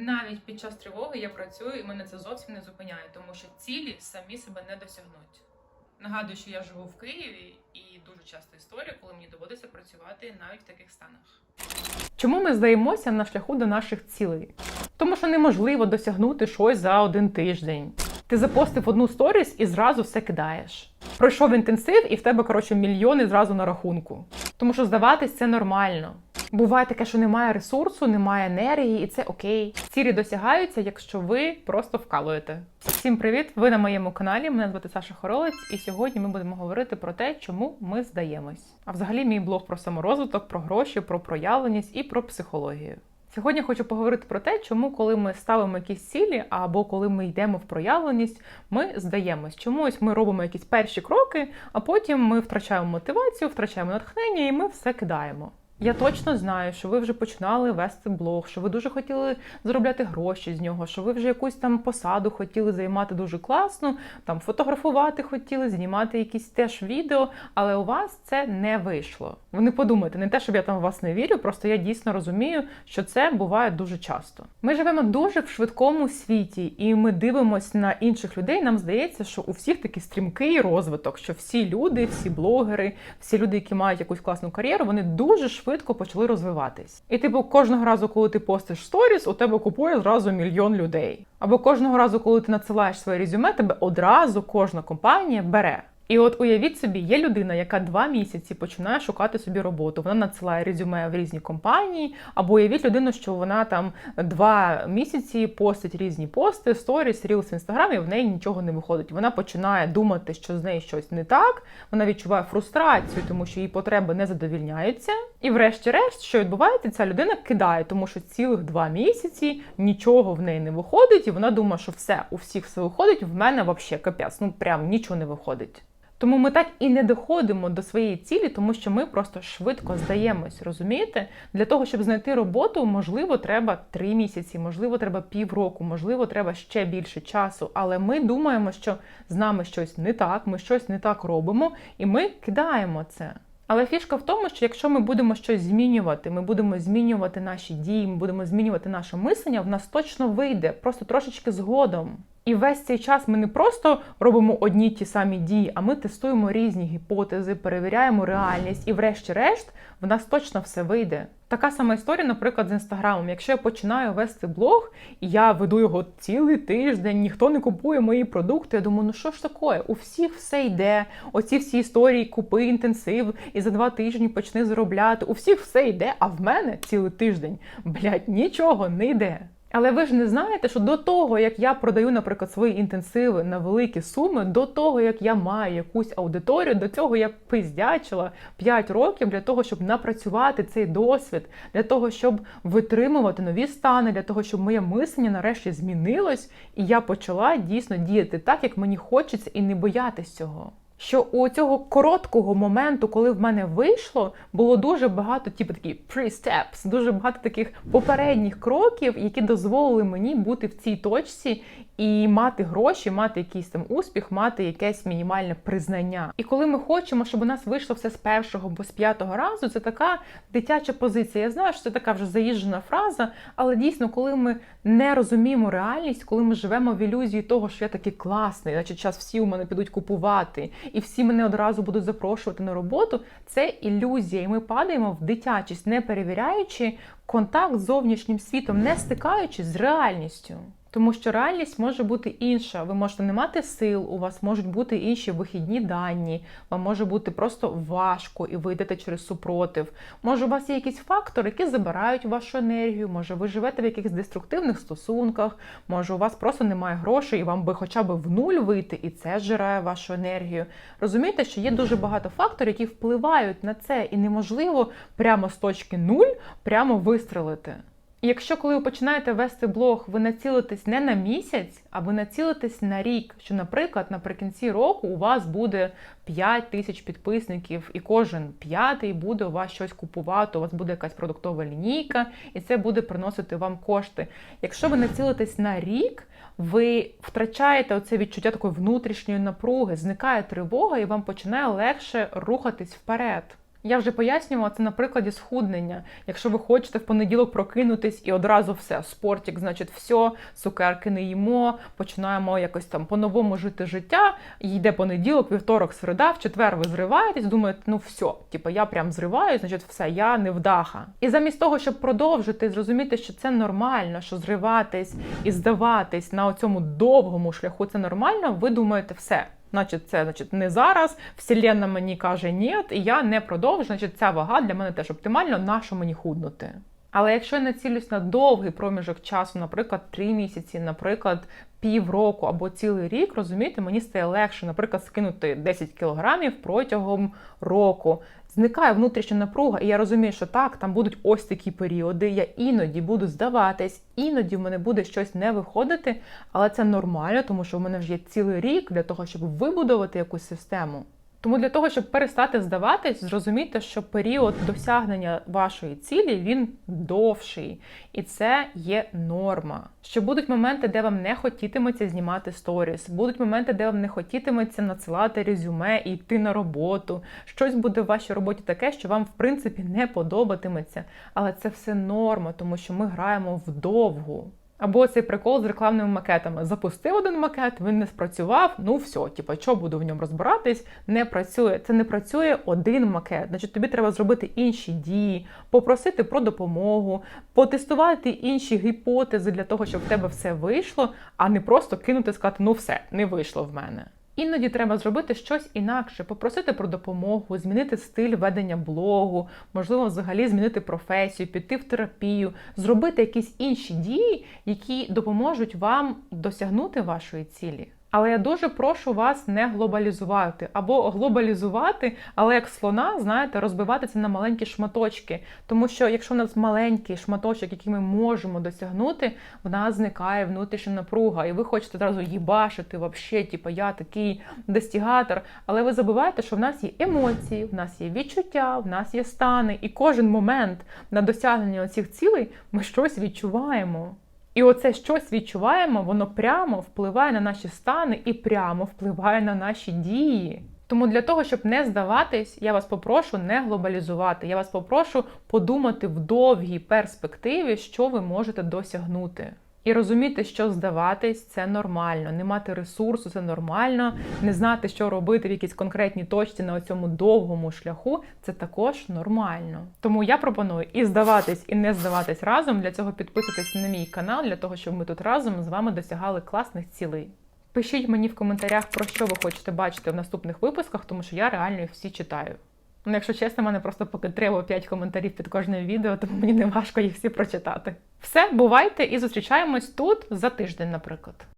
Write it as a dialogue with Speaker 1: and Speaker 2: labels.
Speaker 1: Навіть під час тривоги я працюю і мене це зовсім не зупиняє, тому що цілі самі себе не досягнуть. Нагадую, що я живу в Києві, і дуже часто історія, коли мені доводиться працювати навіть в таких станах.
Speaker 2: Чому ми здаємося на шляху до наших цілей? Тому що неможливо досягнути щось за один тиждень. Ти запостив одну сторіс і зразу все кидаєш. Пройшов інтенсив, і в тебе, коротше, мільйони зразу на рахунку. Тому що здаватись це нормально. Буває таке, що немає ресурсу, немає енергії, і це окей. Цілі досягаються, якщо ви просто вкалуєте. Всім привіт! Ви на моєму каналі. Мене звати Саша Хоролець, і сьогодні ми будемо говорити про те, чому ми здаємось. А взагалі, мій блог про саморозвиток, про гроші, про проявленість і про психологію. Сьогодні хочу поговорити про те, чому, коли ми ставимо якісь цілі, або коли ми йдемо в проявленість, ми здаємось. Чому ось ми робимо якісь перші кроки, а потім ми втрачаємо мотивацію, втрачаємо натхнення, і ми все кидаємо. Я точно знаю, що ви вже починали вести блог, що ви дуже хотіли заробляти гроші з нього, що ви вже якусь там посаду хотіли займати дуже класно, там фотографувати хотіли, знімати якісь теж відео, але у вас це не вийшло. Ви не подумайте, не те, щоб я там в вас не вірю, просто я дійсно розумію, що це буває дуже часто. Ми живемо дуже в швидкому світі, і ми дивимося на інших людей. Нам здається, що у всіх такий стрімкий розвиток, що всі люди, всі блогери, всі люди, які мають якусь класну кар'єру, вони дуже швидко почали розвиватись. І типу, кожного разу, коли ти постиш сторіс, у тебе купує зразу мільйон людей. Або кожного разу, коли ти надсилаєш своє резюме, тебе одразу кожна компанія бере. І от уявіть собі, є людина, яка два місяці починає шукати собі роботу. Вона надсилає резюме в різні компанії, або уявіть людину, що вона там два місяці постить різні пости, сторіс, рілс в інстаграмі, в неї нічого не виходить. Вона починає думати, що з нею щось не так. Вона відчуває фрустрацію, тому що її потреби не задовільняються. І, врешті-решт, що відбувається, ця людина кидає, тому що цілих два місяці нічого в неї не виходить, і вона думає, що все у всіх все виходить. В мене взагалі капець, ну прям нічого не виходить. Тому ми так і не доходимо до своєї цілі, тому що ми просто швидко здаємось, розумієте? Для того, щоб знайти роботу, можливо, треба три місяці, можливо, треба півроку, можливо, треба ще більше часу. Але ми думаємо, що з нами щось не так, ми щось не так робимо, і ми кидаємо це. Але фішка в тому, що якщо ми будемо щось змінювати, ми будемо змінювати наші дії, ми будемо змінювати наше мислення, в нас точно вийде, просто трошечки згодом. І весь цей час ми не просто робимо одні ті самі дії, а ми тестуємо різні гіпотези, перевіряємо реальність, і, врешті-решт, в нас точно все вийде. Така сама історія, наприклад, з інстаграмом. Якщо я починаю вести блог, і я веду його цілий тиждень, ніхто не купує мої продукти. Я думаю, ну що ж таке? У всіх все йде. Оці всі історії купи інтенсив і за два тижні почни заробляти. У всіх все йде, а в мене цілий тиждень, блядь, нічого не йде. Але ви ж не знаєте, що до того, як я продаю, наприклад, свої інтенсиви на великі суми, до того, як я маю якусь аудиторію, до цього я пиздячила 5 років для того, щоб напрацювати цей досвід, для того, щоб витримувати нові стани, для того, щоб моє мислення нарешті змінилось, і я почала дійсно діяти так, як мені хочеться, і не боятись цього. Що у цього короткого моменту, коли в мене вийшло, було дуже багато, типу такі pre-steps, дуже багато таких попередніх кроків, які дозволили мені бути в цій точці і мати гроші, мати якийсь там успіх, мати якесь мінімальне признання. І коли ми хочемо, щоб у нас вийшло все з першого або з п'ятого разу, це така дитяча позиція. Я знаю, що це така вже заїжджена фраза, але дійсно, коли ми не розуміємо реальність, коли ми живемо в ілюзії того, що я такий класний, значить час всі у мене підуть купувати, і всі мене одразу будуть запрошувати на роботу, це ілюзія, і ми падаємо в дитячість, не перевіряючи контакт з зовнішнім світом, не стикаючись з реальністю. Тому що реальність може бути інша. Ви можете не мати сил, у вас можуть бути інші вихідні дані, вам може бути просто важко і ви йдете через супротив. Може, у вас є якісь фактори, які забирають вашу енергію, може, ви живете в якихось деструктивних стосунках, може, у вас просто немає грошей, і вам би хоча б в нуль вийти, і це зжирає вашу енергію. Розумієте, що є дуже багато факторів, які впливають на це, і неможливо прямо з точки нуль прямо вистрелити. Якщо коли ви починаєте вести блог, ви націлитесь не на місяць, а ви націлитесь на рік, що, наприклад, наприкінці року у вас буде 5 тисяч підписників, і кожен п'ятий буде у вас щось купувати, у вас буде якась продуктова лінійка, і це буде приносити вам кошти. Якщо ви націлитесь на рік, ви втрачаєте оце відчуття такої внутрішньої напруги, зникає тривога, і вам починає легше рухатись вперед. Я вже пояснювала це на прикладі схуднення. Якщо ви хочете в понеділок прокинутись і одразу все, спортик, значить, все, цукерки не їмо, починаємо якось там по-новому жити життя. Йде понеділок, вівторок, середа, в четвер ви зриваєтесь, думаєте, ну все, типу я прям зриваю, значить, все, я не вдаха. І замість того, щоб продовжити, зрозуміти, що це нормально, що зриватись і здаватись на цьому довгому шляху, це нормально, ви думаєте, все. Значить, це значить не зараз. Вселенна мені каже ні, і я не продовжу. Значить, ця вага для мене теж оптимально, на що мені худнути. Але якщо я націлюсь на довгий проміжок часу, наприклад, три місяці, наприклад, півроку або цілий рік, розумієте, мені стає легше, наприклад, скинути 10 кілограмів протягом року. Зникає внутрішня напруга, і я розумію, що так, там будуть ось такі періоди. Я іноді буду здаватись, іноді в мене буде щось не виходити, але це нормально, тому що в мене вже є цілий рік для того, щоб вибудувати якусь систему. Тому для того, щоб перестати здаватись, зрозумійте, що період досягнення вашої цілі він довший, і це є норма. Що будуть моменти, де вам не хотітиметься знімати сторіс, будуть моменти, де вам не хотітиметься надсилати резюме і йти на роботу. Щось буде в вашій роботі таке, що вам в принципі не подобатиметься, але це все норма, тому що ми граємо вдовгу. Або цей прикол з рекламними макетами. Запустив один макет, він не спрацював. Ну все, типа, що буду в ньому розбиратись? Не працює. Це не працює один макет. Значить, тобі треба зробити інші дії, попросити про допомогу, потестувати інші гіпотези для того, щоб в тебе все вийшло, а не просто кинути сказати, ну все, не вийшло в мене. Іноді треба зробити щось інакше, попросити про допомогу, змінити стиль ведення блогу, можливо, взагалі змінити професію, піти в терапію, зробити якісь інші дії, які допоможуть вам досягнути вашої цілі. Але я дуже прошу вас не глобалізувати або глобалізувати, але як слона, знаєте, розбивати це на маленькі шматочки. Тому що якщо у нас маленький шматочок, який ми можемо досягнути, в нас зникає внутрішня напруга, і ви хочете одразу їбашити, вообще, типу, я такий достігатор. Але ви забуваєте, що в нас є емоції, в нас є відчуття, в нас є стани, і кожен момент на досягнення цих цілей ми щось відчуваємо. І оце щось відчуваємо, воно прямо впливає на наші стани і прямо впливає на наші дії. Тому для того, щоб не здаватись, я вас попрошу не глобалізувати. Я вас попрошу подумати в довгій перспективі, що ви можете досягнути. І розуміти, що здаватись це нормально, не мати ресурсу це нормально, не знати, що робити в якійсь конкретній точці на цьому довгому шляху це також нормально. Тому я пропоную і здаватись, і не здаватись разом. Для цього підписуйтесь на мій канал, для того, щоб ми тут разом з вами досягали класних цілей. Пишіть мені в коментарях, про що ви хочете бачити в наступних випусках, тому що я реально всі читаю. Ну, якщо чесно, мене просто поки треба 5 коментарів під кожним відео, тому мені не важко їх всі прочитати. Все, бувайте і зустрічаємось тут за тиждень, наприклад.